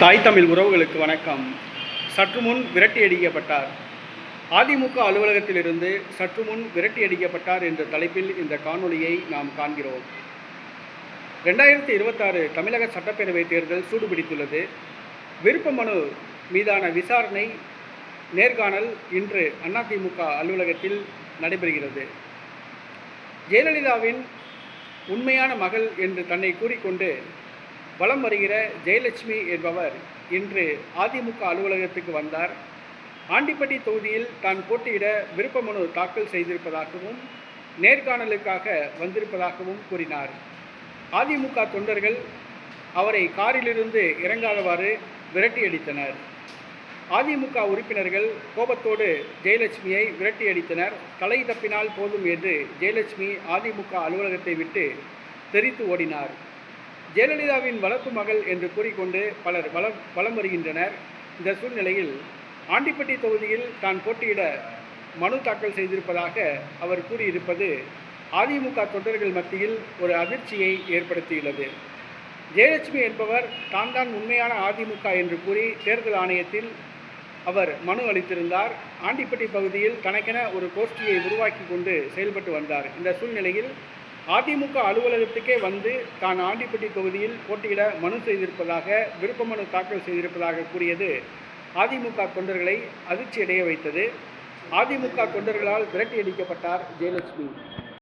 தாய் தமிழ் உறவுகளுக்கு வணக்கம். சற்று முன் விரட்டி அடிக்கப்பட்டார். அதிமுக அலுவலகத்திலிருந்து சற்று முன் விரட்டி அடிக்கப்பட்டார் என்ற தலைப்பில் இந்த காணொலியை நாம் காண்கிறோம். ரெண்டாயிரத்தி இருபத்தாறு தமிழக சட்டப்பேரவை தேர்தல் சூடுபிடித்துள்ளது. விருப்ப மனு மீதான விசாரணை நேர்காணல் இன்று அதிமுக அலுவலகத்தில் நடைபெறுகிறது. ஜெயலலிதாவின் உண்மையான மகள் என்று தன்னை கூறிக்கொண்டு வலம் வருகிற ஜெயலட்சுமி என்பவர் இன்று அதிமுக அலுவலகத்துக்கு வந்தார். ஆண்டிப்பட்டி தொகுதியில் தான் போட்டியிட விருப்ப மனு தாக்கல் செய்திருப்பதாகவும் நேர்காணலுக்காக வந்திருப்பதாகவும் கூறினார். அதிமுக தொண்டர்கள் அவரை காரிலிருந்து இறங்காதவாறு விரட்டியடித்தனர் அதிமுக உறுப்பினர்கள் கோபத்தோடு ஜெயலட்சுமியை விரட்டியடித்தனர் தலை தப்பினால் போதும் என்று ஜெயலட்சுமி அதிமுக அலுவலகத்தை விட்டு தெரித்து ஓடினார். ஜெயலலிதாவின் வளர்ப்பு மகள் என்று கூறிக்கொண்டு பலர் வளம் வலம் வருகின்றனர். இந்த சூழ்நிலையில் ஆண்டிப்பட்டி தொகுதியில் தான் போட்டியிட மனு தாக்கல் செய்திருப்பதாக அவர் கூறியிருப்பது அதிமுக தொண்டர்கள் மத்தியில் ஒரு அதிர்ச்சியை ஏற்படுத்தியுள்ளது. ஜெயலட்சுமி என்பவர் தான் தான் உண்மையான அதிமுக என்று கூறி தேர்தல் ஆணையத்தில் அவர் மனு அளித்திருந்தார். ஆண்டிப்பட்டி பகுதியில் தனக்கென ஒரு கோஷ்டியை உருவாக்கி கொண்டு செயல்பட்டு வந்தார். இந்த சூழ்நிலையில் அதிமுக அலுவலகத்துக்கே வந்து தான் ஆண்டிப்பட்டி தொகுதியில் போட்டியிட மனு செய்திருப்பதாக விருப்ப மனு தாக்கல் செய்திருப்பதாக கூறியது அதிமுக தொண்டர்களை அதிர்ச்சியடைய வைத்தது. அதிமுக தொண்டர்களால் விரட்டியடிக்கப்பட்டார் ஜெயலட்சுமி.